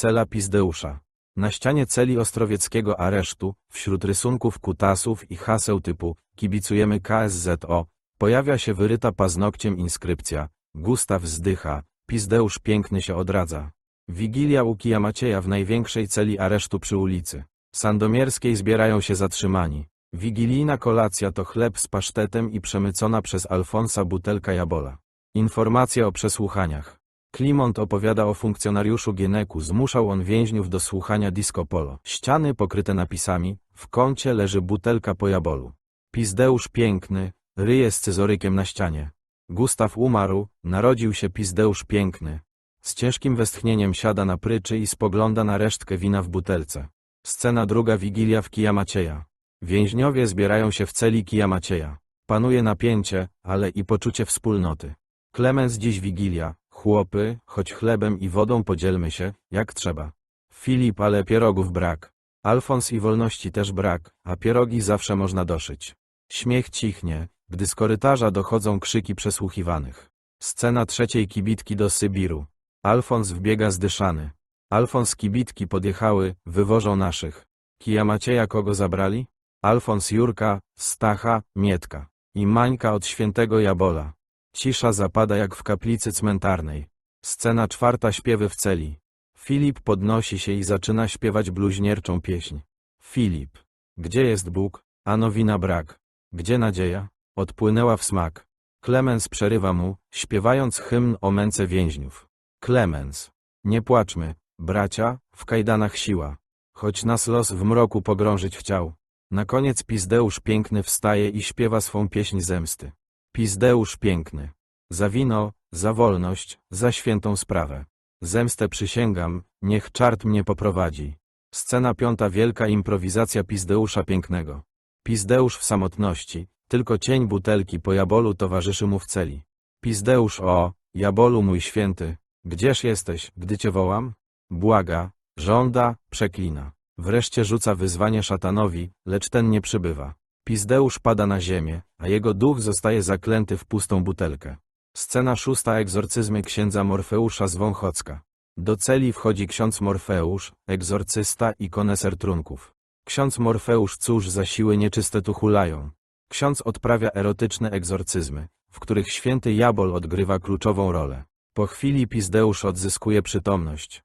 Cela Pizdeusza. Na ścianie celi ostrowieckiego aresztu, wśród rysunków kutasów i haseł typu kibicujemy KSZO, pojawia się wyryta paznokciem inskrypcja Gustaw zdycha, Pizdeusz piękny się odradza. Wigilia u kija Macieja w największej celi aresztu przy ulicy Sandomierskiej zbierają się zatrzymani. Wigilijna kolacja to chleb z pasztetem i przemycona przez Alfonsa butelka jabola. Informacja o przesłuchaniach. Klimont opowiada o funkcjonariuszu Gieneku, zmuszał on więźniów do słuchania disco polo. Ściany pokryte napisami, w kącie leży butelka po jabolu. Pizdeusz piękny, ryje scyzorykiem na ścianie. Gustaw umarł, narodził się Pizdeusz piękny. Z ciężkim westchnieniem siada na pryczy i spogląda na resztkę wina w butelce. Scena druga Wigilia w Kija Macieja. Więźniowie zbierają się w celi Kija Macieja. Panuje napięcie, ale i poczucie wspólnoty. Klemens dziś Wigilia, chłopy, choć chlebem i wodą podzielmy się, jak trzeba. Filip, ale pierogów brak. Alfons i wolności też brak, a pierogi zawsze można doszyć. Śmiech cichnie, gdy z korytarza dochodzą krzyki przesłuchiwanych. Scena trzeciej kibitki do Sybiru. Alfons wbiega zdyszany. Alfons kibitki podjechały, wywożą naszych. Kija Macieja kogo zabrali? Alfons Jurka, Stacha, Mietka. I Mańka od świętego Jabola. Cisza zapada jak w kaplicy cmentarnej. Scena czwarta śpiewy w celi. Filip podnosi się i zaczyna śpiewać bluźnierczą pieśń. Filip. Gdzie jest Bóg? Ano wina brak. Gdzie nadzieja? Odpłynęła w smak. Klemens przerywa mu, śpiewając hymn o męce więźniów. Klemens. Nie płaczmy, bracia, w kajdanach siła. Choć nas los w mroku pogrążyć chciał. Na koniec Pizdeusz piękny wstaje i śpiewa swą pieśń zemsty. Pizdeusz piękny. Za wino, za wolność, za świętą sprawę. Zemstę przysięgam, niech czart mnie poprowadzi. Scena piąta wielka improwizacja Pizdeusza pięknego. Pizdeusz w samotności, tylko cień butelki po jabolu towarzyszy mu w celi. Pizdeusz o, jabolu mój święty, gdzież jesteś, gdy cię wołam? Błaga, żąda, przeklina. Wreszcie rzuca wyzwanie szatanowi, lecz ten nie przybywa. Pizdeusz pada na ziemię, a jego duch zostaje zaklęty w pustą butelkę. Scena szósta egzorcyzmy księdza Morfeusza z Wąchocka. Do celi wchodzi ksiądz Morfeusz, egzorcysta i koneser trunków. Ksiądz Morfeusz cóż za siły nieczyste tu hulają. Ksiądz odprawia erotyczne egzorcyzmy, w których święty Jabol odgrywa kluczową rolę. Po chwili Pizdeusz odzyskuje przytomność.